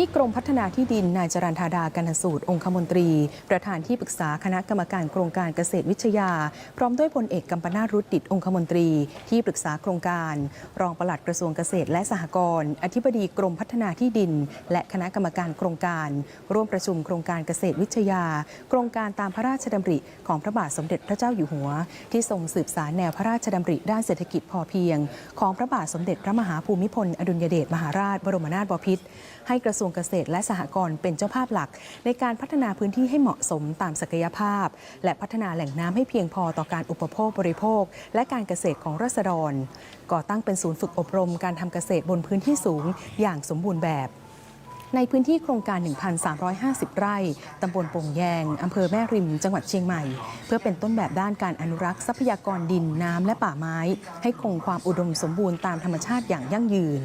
ที่กรมพัฒนาที่ดินนายจรันธาดากันสูตรองคมนตรี ประธานที่ปรึกษาคณะกรรมการโครงการเกษตรวิทยา พร้อมด้วยพลเอกกัมปนาตรุดดิตองคมนตรี ที่ปรึกษาโครงการ รองปลัดกระทรวงเกษตรและสหกรณ์อธิบดีกรมพัฒนาที่ดิน และคณะกรรมการโครงการ ร่วมประชุมโครงการเกษตรวิทยา โครงการตามพระราชดำริของพระบาทสมเด็จพระเจ้าอยู่หัว ที่ทรงสืบสารแนวพระราชดำริด้านเศรษฐกิจพอเพียง ของพระบาทสมเด็จพระมหาภูมิพลอดุลยเดชมหาราชบรมนาถบพิตรให้กระทรวงเกษตรและสหกรณ์เป็นเจ้าภาพหลัก ในการพัฒนาพื้นที่ให้เหมาะสมตามศักยภาพ และพัฒนาแหล่งน้ำให้เพียงพอต่อการอุปโภคบริโภค และการเกษตรของราษฎร ก่อตั้งเป็นศูนย์ฝึกอบรมการทำเกษตรบนพื้นที่สูงอย่างสมบูรณ์แบบในพื้นที่โครงการ 1,350 ไร่ ตำบลโป่งแยง อำเภอแม่ริม จังหวัดเชียงใหม่ เพื่อเป็นต้นแบบด้านการอนุรักษ์ทรัพยากรดิน น้ำ และป่าไม้ ให้คงความอุดมสมบูรณ์ตามธรรมชาติอย่างยั่งยืน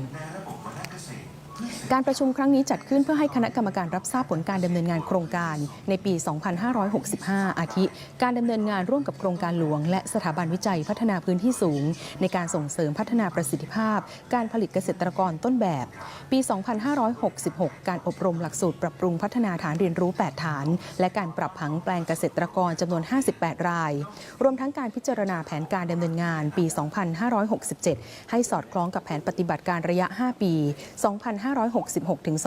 การประชุมครั้งนี้จัดขึ้นเพื่อให้คณะกรรมการรับทราบผลการดำเนินงานโครงการในปี 2565 อาทิ การดำเนินงานร่วมกับโครงการหลวง และสถาบันวิจัยพัฒนาพื้นที่สูง ในการส่งเสริมพัฒนาประสิทธิภาพ การผลิตเกษตรกรต้นแบบ ปี 2566 การอบรมหลักสูตรปรับปรุงพัฒนาฐานเรียนรู้ 8 ฐาน และการปรับผังแปลงเกษตรกรจำนวน 58 ราย รวมทั้งการพิจารณาแผนการดำเนินงานปี 2567 ให้สอดคล้องกับแผนปฏิบัติการระยะ 5 ปี 256 2566 ถึง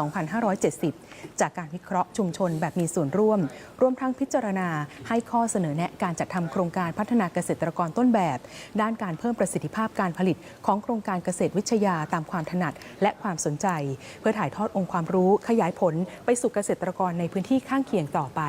2570 จากการวิเคราะห์ชุมชนแบบมีส่วนร่วม รวมทั้งพิจารณาให้ข้อเสนอแนะการจัดทำโครงการพัฒนาเกษตรกรต้นแบบ ด้านการเพิ่มประสิทธิภาพการผลิตของโครงการเกษตรวิทยาตามความถนัดและความสนใจ เพื่อถ่ายทอดองค์ความรู้ขยายผลไปสู่เกษตรกรในพื้นที่ข้างเคียงต่อไป